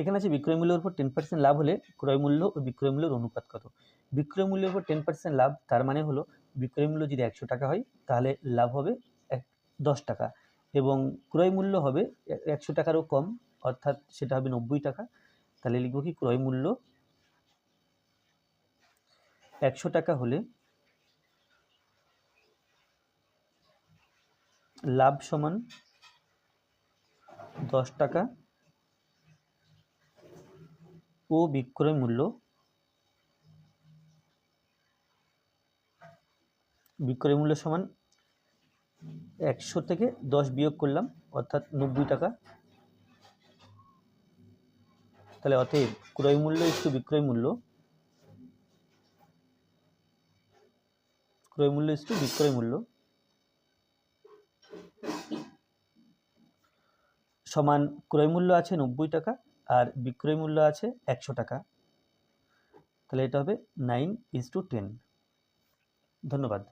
এখানে আছে বিক্রয় মূল্যের উপর টেন পার্সেন্ট লাভ হলে ক্রয় মূল্য ও বিক্রয় মূল্যের অনুপাত কত? বিক্রয় মূল্যের উপর টেন পার্সেন্ট লাভ, তার মানে হলো বিক্রয় মূল্য যদি একশো টাকা হয়, তাহলে লাভ হবে এক, দশ টাকা। এবং ক্রয় মূল্য হবে একশো টাকারও কম, অর্থাৎ সেটা হবে নব্বই টাকা। তাহলে লিখব কি? ক্রয় মূল্য একশো টাকা হলে লাভ সমান দশ টাকা ও বিক্রয় মূল্য বিক্রয় মূল্য সমান একশো থেকে দশ বিয়োগ করলাম, অর্থাৎ নব্বই টাকা। তাহলে অতএব ক্রয় মূল্য একটু বিক্রয় মূল্য। ক্রয় মূল্য একটু বিক্রয় মূল্য। সমান ক্রয় মূল্য আছে নব্বই টাকা। আর বিক্রয় মূল্য আছে একশো টাকা। তাহলে এটা হবে নাইন ইস টু টেন ধন্যবাদ।